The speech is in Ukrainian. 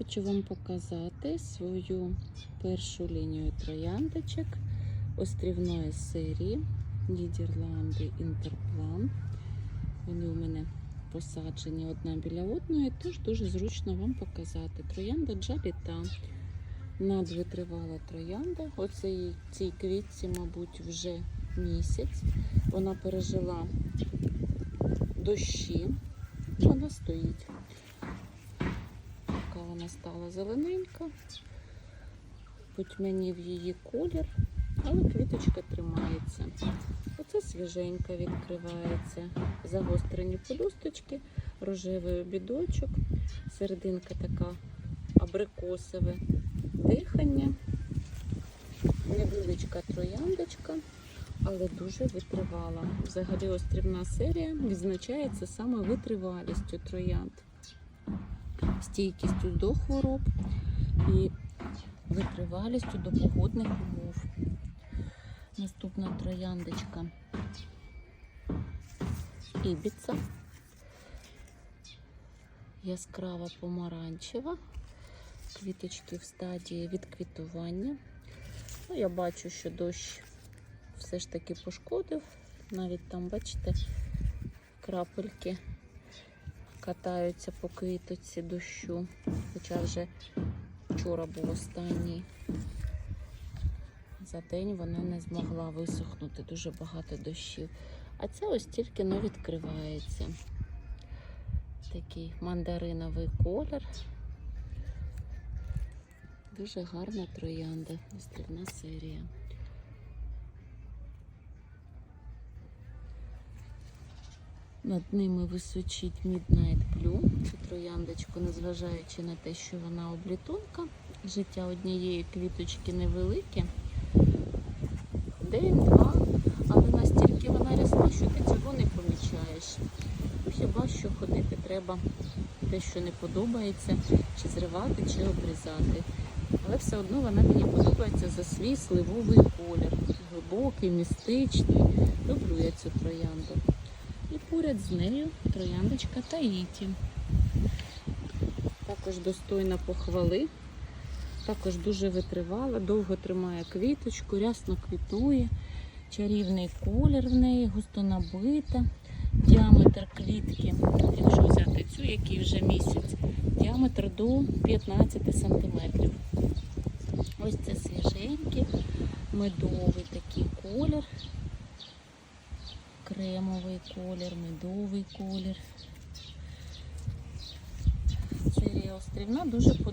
Хочу вам показати свою першу лінію трояндочок острівної серії Нідерланди Інтерплан. Вони у мене посаджені одна біля одної, тож дуже зручно вам показати. Троянда Джаліта. Надвитривала троянда. Оцей цій квітці, мабуть, вже місяць. Вона пережила дощі. Вона стоїть. Вона зелененька, потьмянів її колір, але квіточка тримається. Оце свіженька відкривається. Загострені подусточки, рожевий обідочок, серединка така абрикосове дихання, невеличка трояндочка, але дуже витривала. Взагалі острівна серія відзначається саме витривалістю троянд стійкістю до хвороб і витривалістю до погодних умов. Наступна трояндочка ібіца. Яскрава помаранчева. Квіточки в стадії відквітування. Ну, я бачу, що дощ все ж таки пошкодив. Навіть там, бачите, крапельки катаються по квіточці дощу. Хоча вже вчора був останній. За день вона не змогла висохнути дуже багато дощів. А це ось тільки не відкривається. Такий мандариновий колір. Дуже гарна троянда, острівна серія. Над ними височить Midnight Blue. Цю трояндочку, незважаючи на те, що вона облітунка. Життя однієї квіточки невелике. День-два, але настільки вона рясна, що ти цього не помічаєш. Хіба що ходити треба те, що не подобається, чи зривати, чи обрізати. Але все одно вона мені подобається за свій сливовий колір. Глибокий, містичний. Люблю я цю троянду. Поряд з нею трояндочка Таїті. Також достойна похвали. Також дуже витривала, довго тримає квіточку, рясно квітує, чарівний колір в неї, густо набита. Діаметр квітки, якщо взяти цю, який вже місяць, діаметр до 15 см. Ось це свіженький, медовий такий колір кремовий колір, медовий колір. Серія острівна дуже подобається.